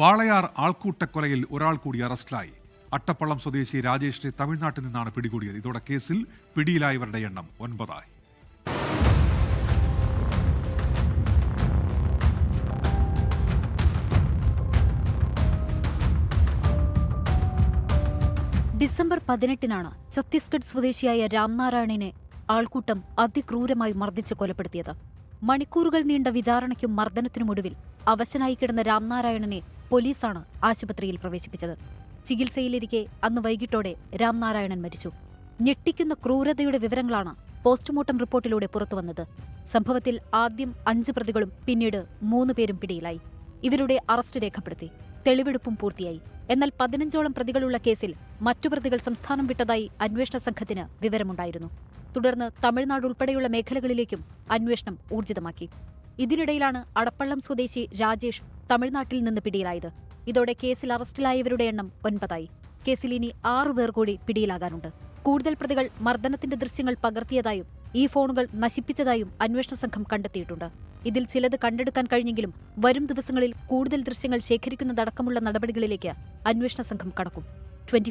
വാളയാർ ആൾക്കൂട്ടക്കൊലയിൽ ഒരാൾ കൂടി അറസ്റ്റിലായി. അട്ടപ്പള്ളം സ്വദേശി രാജേഷിനെ തമിഴ്നാട്ടിൽ നിന്നാണ് പിടികൂടിയത്. ഇതോടെ കേസിൽ പിടിയിലായവരുടെ എണ്ണം ഒൻപതായി. ഡിസംബർ പതിനെട്ടിനാണ് ഛത്തീസ്ഗഡ് സ്വദേശിയായ രാംനാരായണനെ ആൾക്കൂട്ടം അതിക്രൂരമായി മർദ്ദിച്ച് കൊലപ്പെടുത്തിയത്. മണിക്കൂറുകൾ നീണ്ട വിചാരണയ്ക്കും മർദ്ദനത്തിനുമൊടുവിൽ അവശനായി കിടന്ന രാംനാരായണനെ പോലീസാണ് ആശുപത്രിയിൽ പ്രവേശിപ്പിച്ചത്. ചികിത്സയിലിരിക്കെ അന്ന് വൈകിട്ടോടെ രാംനാരായണൻ മരിച്ചു. ഞെട്ടിക്കുന്ന ക്രൂരതയുടെ വിവരങ്ങളാണ് പോസ്റ്റ്മോർട്ടം റിപ്പോർട്ടിലൂടെ പുറത്തുവന്നത്. സംഭവത്തിൽ ആദ്യം അഞ്ച് പ്രതികളും പിന്നീട് മൂന്ന് പേരും പിടിയിലായി. ഇവരുടെ അറസ്റ്റ് രേഖപ്പെടുത്തി. തെളിവെടുപ്പും പൂർത്തിയായി. എന്നാൽ പതിനഞ്ചോളം പ്രതികളുള്ള കേസിൽ മറ്റു പ്രതികൾ സംസ്ഥാനം വിട്ടതായി അന്വേഷണ സംഘത്തിന് വിവരമുണ്ടായിരുന്നു. തുടർന്ന് തമിഴ്നാട് ഉൾപ്പെടെയുള്ള മേഖലകളിലേക്കും അന്വേഷണം ഊർജിതമാക്കി. ഇതിനിടയിലാണ് അടപ്പള്ളം സ്വദേശി രാജേഷ് തമിഴ്നാട്ടിൽ നിന്ന് പിടിയിലായത്. ഇതോടെ കേസിൽ അറസ്റ്റിലായവരുടെ എണ്ണം ഒൻപതായി. കേസിൽ ഇനി ആറുപേർ കൂടി പിടിയിലാകാനുണ്ട്. കൂടുതൽ പ്രതികൾ മർദ്ദനത്തിന്റെ ദൃശ്യങ്ങൾ പകർത്തിയതായും ഈ ഫോണുകൾ നശിപ്പിച്ചതായും അന്വേഷണ സംഘം കണ്ടെത്തിയിട്ടുണ്ട്. ഇതിൽ ചിലത് കണ്ടെടുക്കാൻ കഴിഞ്ഞെങ്കിലും വരും ദിവസങ്ങളിൽ കൂടുതൽ ദൃശ്യങ്ങൾ ശേഖരിക്കുന്നതടക്കമുള്ള നടപടികളിലേക്ക് അന്വേഷണ സംഘം കടക്കും. ട്വന്റി